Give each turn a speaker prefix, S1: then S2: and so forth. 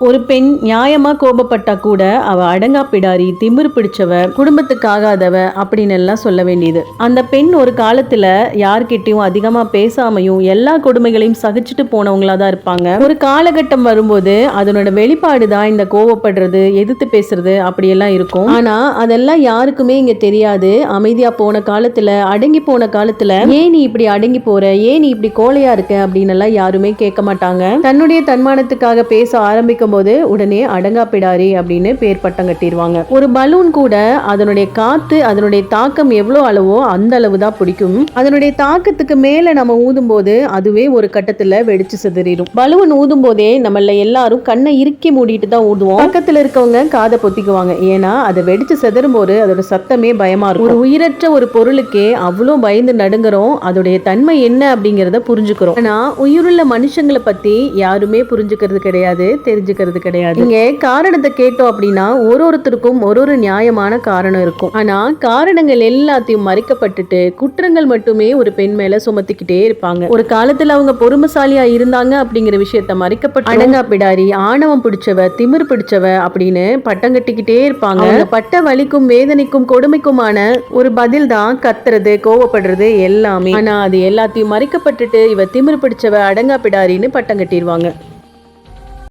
S1: ஒரு பெண் நியாயமா கோபப்பட்டா கூட அவ அடங்கா பிடாரி திமிரு பிடிச்சவ குடும்பத்துக்கு ஆகாதவ அப்படின்னு எல்லாம் சொல்ல வேண்டியது. அந்த பெண் ஒரு காலத்துல யார்கிட்டயும் அதிகமா பேசாமையும் எல்லா கொடுமைகளையும் சகிச்சுட்டு போனவங்களா தான் இருப்பாங்க. ஒரு காலகட்டம் வரும்போது அதனோட வெளிப்பாடு தான் இந்த கோவப்படுறது எதிர்த்து பேசுறது அப்படியெல்லாம் இருக்கும். ஆனா அதெல்லாம் யாருக்குமே இங்க தெரியாது. அமைதியா போன காலத்துல அடங்கி போன காலத்துல ஏன் நீ இப்படி அடங்கி போற? ஏன் நீ இப்படி கோலையா இருக்க? அப்படின்னு எல்லாம் யாருமே கேட்க மாட்டாங்க. தன்னுடைய தன்மானத்துக்காக பேச ஆரம்பிக்கும் போது உடனே அடங்கா பிடாரி அப்படின்னு பேர் பட்டம் கட்டிடுவாங்க ஒரு பலூன் கூட அதனுடைய காத்து அதனுடைய தாக்கம் எவ்வளோ அளவோ அந்த அளவு தான் பிடிக்கும். அதனுடைய தாக்கத்துக்கு மேல நம்ம ஊதும் போது அதுவே ஒரு கட்டத்துல வெடிச்சு சிதறிடும். பலூன் ஊதும் போதே நம்மள எல்லாரும் கண்ணை இறுக்கி மூடிட்டு தான் ஊதுவோம். பக்கத்துல இருக்கவங்க காதை பொத்திக்குவாங்க. ஏன்னா அதை வெடிச்சு சிதறும் போது அதோட சத்தமே பயமா இருக்கும். ஒரு உயிரற்ற ஒரு பொருளுக்கே அவ்வளோ பயந்து நடுங்குறோம். அதோடைய தன்மை என்ன அப்படிங்கிறத புரிஞ்சுக்கிறோம். ஆனா உயிருள்ள மனுஷங்களை பத்தி யாருமே புரிஞ்சுக்கிறது கிடையாது தெரிஞ்சுக்கிறது கிடையாது. இங்க காரணத்தை கேட்டோம் அப்படின்னா ஒரு ஒருத்தருக்கும் ஒரு ஒரு நியாயமான காரணம் இருக்கும். ஆனா காரணங்கள் எல்லாத்தையும் மறைக்கப்பட்டுட்டு குற்றங்கள் மட்டுமே ஒரு பெண் மேல சுமத்திக்கிட்டே இருப்பாங்க. ஒரு காலத்துல அவங்க பொறுமைசாலியா இருந்தாங்க அப்படிங்கிற விஷயத்த மறைக்கப்பட்டு அடங்கா பிடாரி ஆணவம் பிடிச்சவ திமிர் பிடிச்சவ அப்படின்னு பட்டம் கட்டிக்கிட்டே இருப்பாங்க. பட்ட வலிக்கும் வேதனைக்கும் கொடுமைக்குமான ஒரு பதில் தான் கத்துறது கோவப்படுறது எல்லாமே. ஆனா அது எல்லாத்தையும் மறைக்கப்பட்டுட்டு இவ திமிர் பிடிச்சவ அடங்கா பிடாரின்னு பட்டம் கட்டிடுவாங்க